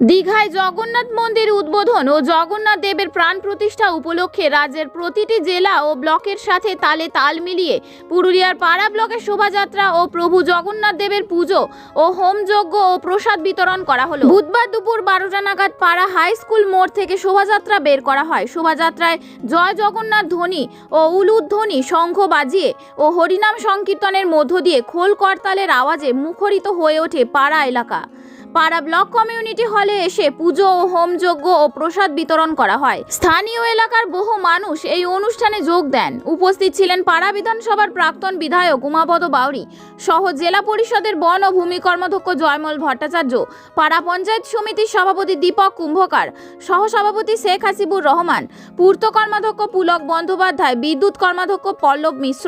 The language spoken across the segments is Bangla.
দীঘায় জগন্নাথ মন্দির উদ্বোধন ও জগন্নাথ দেবের প্রাণ প্রতিষ্ঠা উপলক্ষে রাজ্যের প্রতিটি জেলা ও ব্লকের সাথে তালে তাল মিলিয়ে পুরুলিয়ার পাড়া ব্লকের শোভাযাত্রা ও প্রভু জগন্নাথ দেবের পুজো ও হোমযজ্ঞ ও প্রসাদ বিতরণ করা হলো। বুধবার দুপুর বারোটা নাগাদ পাড়া হাই স্কুল মোড় থেকে শোভাযাত্রা বের করা হয়। শোভাযাত্রায় জয় জগন্নাথ ধ্বনি ও উলুধ্বনি শঙ্খ বাজিয়ে ও হরিনাম সংকীর্তনের মধ্য দিয়ে খোল করতালের আওয়াজে মুখরিত হয়ে ওঠে পাড়া এলাকা। পাড়া ব্লক কমিউনিটি হলে এসে পুজো ও হোমযজ্ঞ ও প্রসাদ বিতরণ করা হয়। স্থানীয় এলাকার বহু মানুষ এই অনুষ্ঠানে যোগ দেন। উপস্থিত ছিলেন পাড়া বিধানসভার প্রাক্তন বিধায়ক উমাপদ বাউরি, সহ জেলা পরিষদের বন ও ভূমি কর্মাধ্যক্ষ জয়মল ভট্টাচার্য, পাড়া পঞ্চায়েত সমিতির সভাপতি দীপক কুম্ভকার সহসভাপতি শেখ হাসিবুর রহমান, পূর্ত কর্মাধ্যক্ষ পুলক বন্দ্যোপাধ্যায়, বিদ্যুৎ কর্মাধ্যক্ষ পল্লব মিশ্র,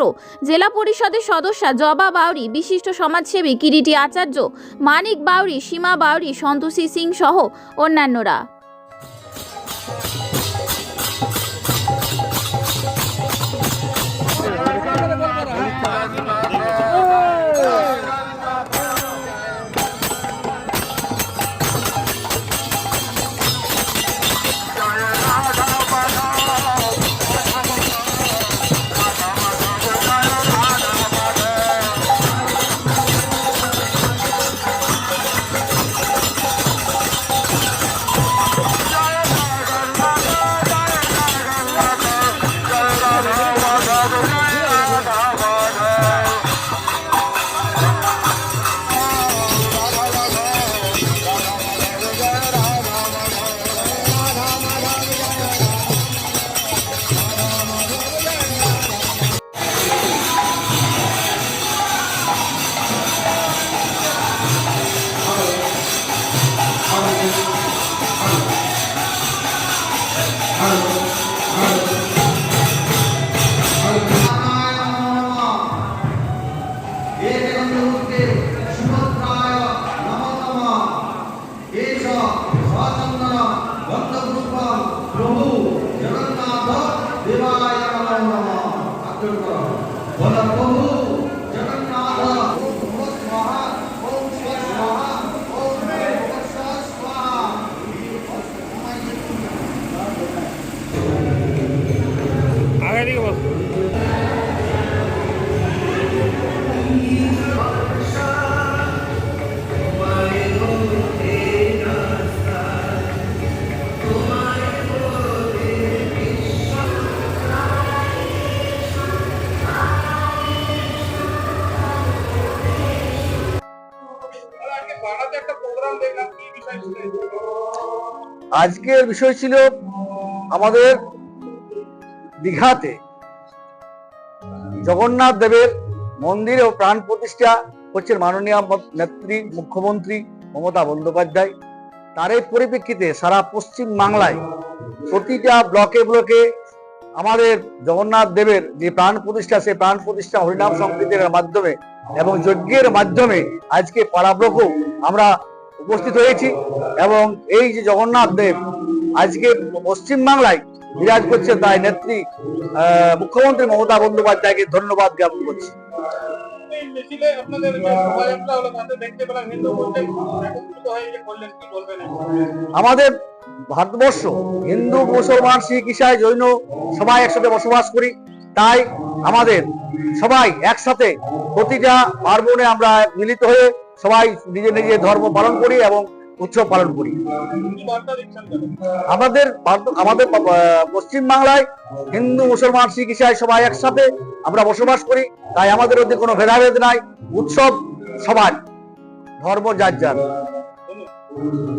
জেলা পরিষদের সদস্যা জবা বাউরি, বিশিষ্ট সমাজসেবী কিরিটি আচার্য, মানিক বাউরি, সীমা বাউরি সন্তোষী সিং সহ অন্যান্যরা। వాసందన వంద పుష్ప ప్రభు జగన్నాథ దేవాలయ నమ అక్కడ ప్రభు আজকের বিষয় ছিল আমাদের দীঘাতে জগন্নাথ দেবের মন্দির ও প্রাণ প্রতিষ্ঠা হচ্ছেন মাননীয় নেত্রী, মুখ্যমন্ত্রী মমতা বন্দ্যোপাধ্যায়। তার এই পরিপ্রেক্ষিতে সারা পশ্চিম বাংলায় প্রতিটা ব্লকে ব্লকে আমাদের জগন্নাথ দেবের যে প্রাণ প্রতিষ্ঠা, সেই প্রাণ প্রতিষ্ঠা হরিনাম সংকীর্তনের মাধ্যমে এবং যজ্ঞের মাধ্যমে আজকে পাড়া আমরা উপস্থিত হয়েছি এবং এই যে জগন্নাথ দেব আজকে পশ্চিম বাংলায় বিরাজ করছে তাই নেত্রী মুখ্যমন্ত্রী মমতা বন্দ্যোপাধ্যায়কে ধন্যবাদ জ্ঞাপন করছি। আমাদের ভারতবর্ষ, হিন্দু, মুসলমান, শিখ ইসাই জৈন সবাই একসাথে বসবাস করি। তাই আমাদের সবাই একসাথে প্রতিটা পার্বণে আমরা মিলিত হয়ে সবাই নিজে নিজে ধর্ম পালন করি এবং উৎসব পালন করি? আমাদের আমাদের পশ্চিম বাংলায় হিন্দু, মুসলমান, শিখ, ইসাই সবাই একসাথে আমরা বসবাস করি। তাই আমাদের মধ্যে কোনো ভেদাভেদ নাই। উৎসব সবার, ধর্ম যার যার।